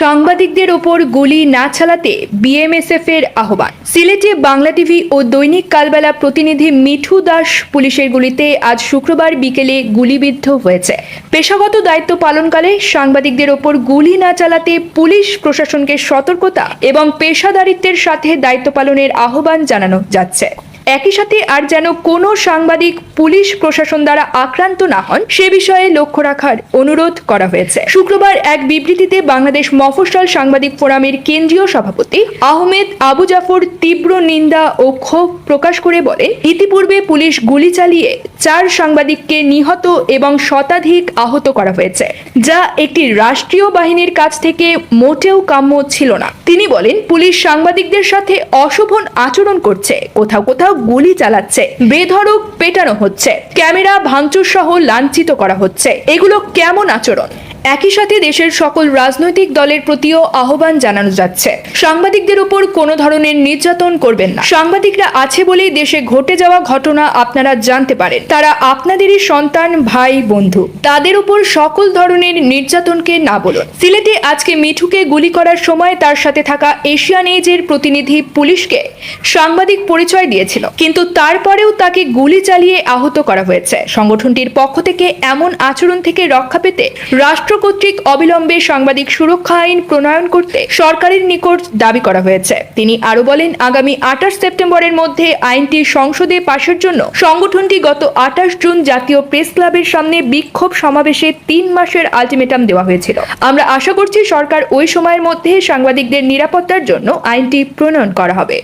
সাংবাদিকদের ওপর গুলি না চালাতে বিএমএসএফ এর আহ্বান। সিলেটে বাংলা টিভি ও দৈনিক কালবেলা প্রতিনিধি মিঠু দাস পুলিশের গুলিতে আজ শুক্রবার বিকেলে গুলিবিদ্ধ হয়েছে। পেশাগত দায়িত্ব পালনকালে সাংবাদিকদের ওপর গুলি না চালাতে পুলিশ প্রশাসনকে সতর্কতা এবং পেশাদারিত্বের সাথে দায়িত্ব পালনের আহ্বান জানানো যাচ্ছে। একই সাথে আর যেন কোনো সাংবাদিক, পুলিশ প্রশাসন দ্বারা আক্রান্ত না হন, সে বিষয়ে লক্ষ্য রাখার অনুরোধ করা হয়েছে। শুক্রবার এক বিবৃতিতে বাংলাদেশ মফস্বল সাংবাদিক ফোরামের কেন্দ্রীয় সভাপতি আহমেদ আবু জাফর তীব্র নিন্দা ও ক্ষোভ প্রকাশ করে বলেন ইতিপূর্বে পুলিশ গুলি চালিয়ে চার সাংবাদিককে নিহত এবং শতাধিক আহত করা হয়েছে, যা একটি রাষ্ট্রীয় বাহিনীর কাছ থেকে মোটেও কাম্য ছিল না। তিনি বলেন, পুলিশ সাংবাদিকদের সাথে অশোভন আচরণ করছে, কোথাও কোথাও গুলি চালাচ্ছে। বেধড়ক পেটানো হচ্ছে। ক্যামেরা ভাঙচুর সহ লাঞ্ছিত করা হচ্ছে। এগুলো কেমন আচরণ? একই সাথে দেশের সকল রাজনৈতিক দলের প্রতিও আহ্বান জানানো যাচ্ছে। সাংবাদিকদের উপর কোনো ধরনের নির্যাতন করবেন না। সাংবাদিকরা আছে বলেই দেশে ঘটে যাওয়া ঘটনা আপনারা জানতে পারেন। তারা আপনাদেরই সন্তান, ভাই, বন্ধু। তাদের উপর সকল ধরনের নির্যাতনকে না বলুন। সিলেটে আজকে মিঠুকে গুলি করার সময় তার সাথে থাকা এশিয়ান এজের প্রতিনিধি পুলিশকে সাংবাদিক পরিচয় দিয়েছিল। কিন্তু তারপরেও তাকে গুলি চালিয়ে আহত করা হয়েছে। সংগঠনটির পক্ষ থেকে এমন আচরণ থেকে রক্ষা পেতে রাষ্ট্র কর্তৃক অবিলম্বে সাংবাদিক সুরক্ষা আইন প্রণয়ন করতে সরকারের নিকট দাবি করা হয়েছে। তিনি আরও বলেন, আগামী আঠাশ সেপ্টেম্বরের মধ্যে আইনটি সংসদে পাশের জন্য সংগঠনটি গত আঠাশ জুন জাতীয় প্রেস ক্লাবের সামনে বিক্ষোভ সমাবেশে তিন মাসের আলটিমেটাম দেওয়া হয়েছিল। আমরা আশা করছি সরকার ওই সময়ের মধ্যে সাংবাদিকদের নিরাপত্তার জন্য আইনটি প্রণয়ন করা হবে।